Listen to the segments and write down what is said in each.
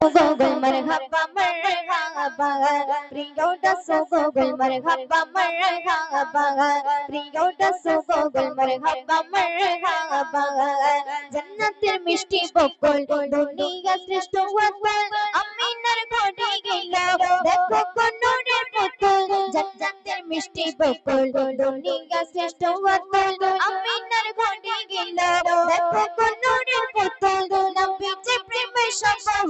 Google marhaba marhaba Rio da so Google marhaba marhaba Rio da so Google marhaba marhaba জান্নাতের মিষ্টি বকুল দুনিয়া শ্রেষ্ঠ ওয়াকুল আমিনার ঘরে গেলাম দেখো কোনরের পুতুল জান্নাতের মিষ্টি বকুল দুনিয়া শ্রেষ্ঠ ওয়াকুল আমিনার ঘরে গেলাম দেখো কোনরের পুতুল নবীজি প্রেমে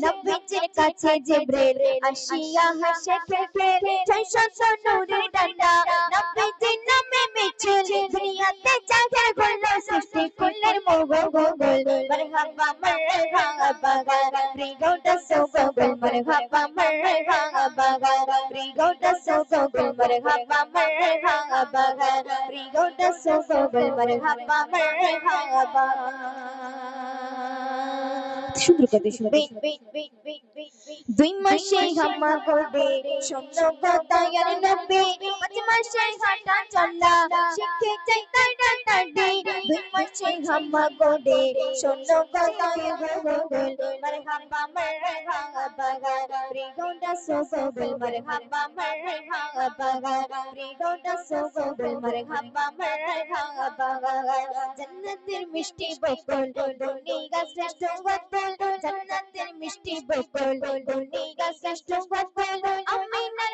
নবীজির কাছে জিব্রাইল আসিয়া হাসে ফিলফিল চারশো সন্নুরের ডান্ডা নবীজির নামে মিছিল দুনিয়াতে জাগে বলল সৃষ্টি কুলের মোগল গোগল মারহাবা মারহাবা প্রিয়টা সো গোগল মারহাবা মারহাবা প্রিয়টা সো গোগল মারহাবা মারহাবা প্রিয়টা সো গোগল মারহাবা মারহাবা দুই মাসে হামা করবে শূন্য কথায় আর নবে পাঁচ মাসে হাঁটা শিখে চাই তাড়াতাড়ি مرحبا گوڑے شنو کتائی بھول مرحبا مرحبا گری گوڑا سو گوبل مرحبا مرحبا گری گوڑا سو گوبل مرحبا مرحبا جنتের মিষ্টি বকুল দুনি গাছের বকুল জন্নতের মিষ্টি বকুল দুনি গাছের বকুল আমিনার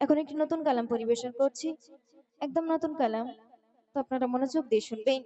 এখন একটি নতুন কালাম পরিবেশন করছি। একদম নতুন কালাম। তো আপনারা মনোযোগ দিয়ে শুনবেন।